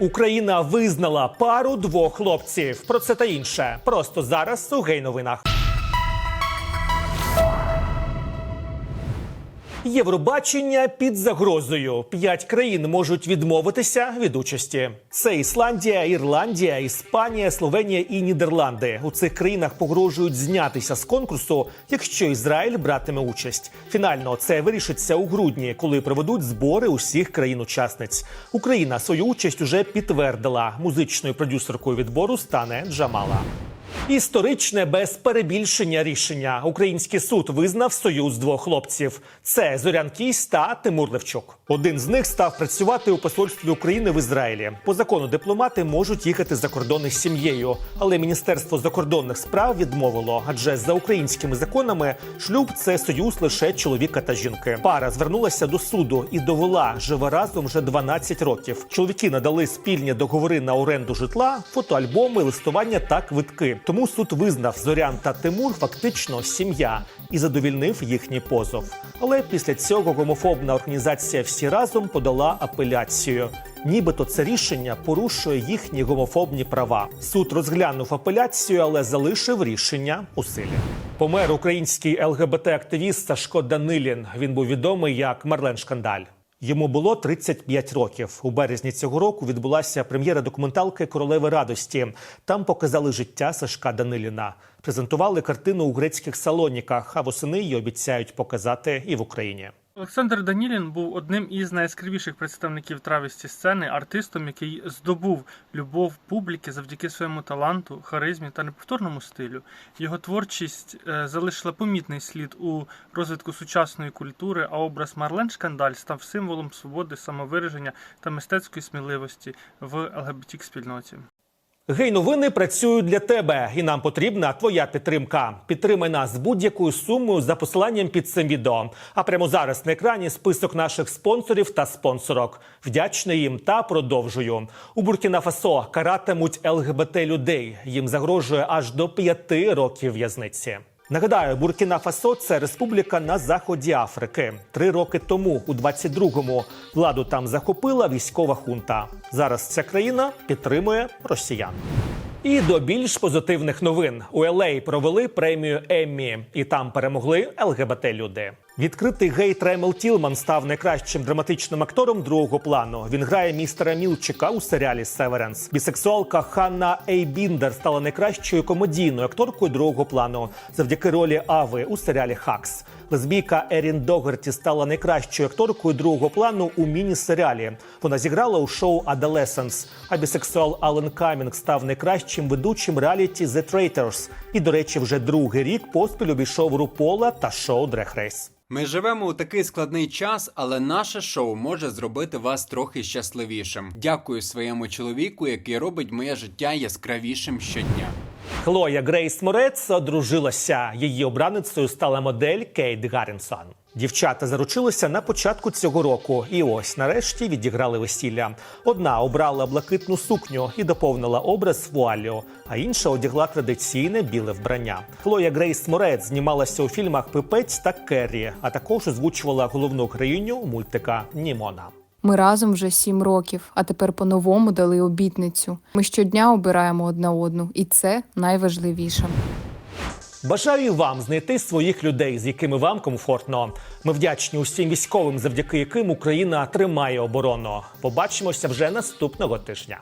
Україна визнала пару двох хлопців. Про це та інше. Просто зараз у гей-новинах. Євробачення під загрозою. П'ять країн можуть відмовитися від участі. Це Ісландія, Ірландія, Іспанія, Словенія і Нідерланди. У цих країнах погрожують знятися з конкурсу, якщо Ізраїль братиме участь. Фінально це вирішиться у грудні, коли проведуть збори усіх країн-учасниць. Україна свою участь уже підтвердила. Музичною продюсеркою відбору стане Джамала. Історичне без перебільшення рішення. Український суд визнав союз двох хлопців. Це Зорян Кісь та Тимур Левчук. Один з них став працювати у посольстві України в Ізраїлі. По закону дипломати можуть їхати за кордони з сім'єю, але міністерство закордонних справ відмовило. Адже за українськими законами шлюб це союз лише чоловіка та жінки. Пара звернулася до суду і довела, живе разом вже 12 років. Чоловіки надали спільні договори на оренду житла, фотоальбоми, листування та квитки. Тому суд визнав Зорян та Тимур фактично сім'я і задовільнив їхній позов. Але після цього гомофобна організація всі разом подала апеляцію. Нібито це рішення порушує їхні гомофобні права. Суд розглянув апеляцію, але залишив рішення у силі. Помер український ЛГБТ-активіст Сашко Данилін. Він був відомий як Марлен Шкандаль. Йому було 35 років. У березні цього року відбулася прем'єра документалки Королеви радості. Там показали життя Сашка Даниліна. Презентували картину у грецьких салоніках, а восени її обіцяють показати і в Україні. Олександр Данілін був одним із найяскравіших представників травісті сцени, артистом, який здобув любов публіки завдяки своєму таланту, харизмі та неповторному стилю. Його творчість е, залишила помітний слід у розвитку сучасної культури, а образ Марлен Шкандаль став символом свободи, самовираження та мистецької сміливості в ЛГБТ спільноті. Гей-новини працюють для тебе, і нам потрібна твоя підтримка. Підтримай нас будь-якою сумою за посиланням під цим відео. А прямо зараз на екрані список наших спонсорів та спонсорок. Вдячний їм та продовжую. У Буркіна Фасо каратимуть ЛГБТ людей. Їм загрожує аж до п'яти років в'язниці. Нагадаю, Буркіна Фасо це республіка на заході Африки. Три роки тому, у 22-му, владу там захопила військова хунта. Зараз ця країна підтримує росіян. І до більш позитивних новин у LA провели премію Еммі, і там перемогли ЛГБТ люди. Відкритий гейт Ремел Тілман став найкращим драматичним актором другого плану. Він грає містера Мілчика у серіалі Северенс. Бісексуалка Ханна Ейбіндер стала найкращою комедійною акторкою другого плану завдяки ролі Ави у серіалі Хакс. Лесбійка Ерін Догерті стала найкращою акторкою другого плану у міні-серіалі. Вона зіграла у шоу Adolescence. А бісексуал Ален Камінг став найкращим ведучим реаліті The Traitors. І, до речі, вже другий рік поспіль обійшов Рупола та шоу Drag Race. Ми живемо у такий складний час, але наше шоу може зробити вас трохи щасливішим. Дякую своєму чоловіку, який робить моє життя яскравішим щодня. Хлоя Грейс Морец одружилася. Її обраницею стала модель Кейт Гаррінсон. Дівчата заручилися на початку цього року, і ось нарешті відіграли весілля. Одна обрала блакитну сукню і доповнила образ вуаллю, а інша одягла традиційне біле вбрання. Хлоя Грейс Морец знімалася у фільмах Пипець та Керрі, а також озвучувала головну героїню мультика Німона. Ми разом вже сім років, а тепер по-новому дали обітницю. Ми щодня обираємо одна одну, і це найважливіше. Бажаю вам знайти своїх людей, з якими вам комфортно. Ми вдячні усім військовим, завдяки яким Україна тримає оборону. Побачимося вже наступного тижня.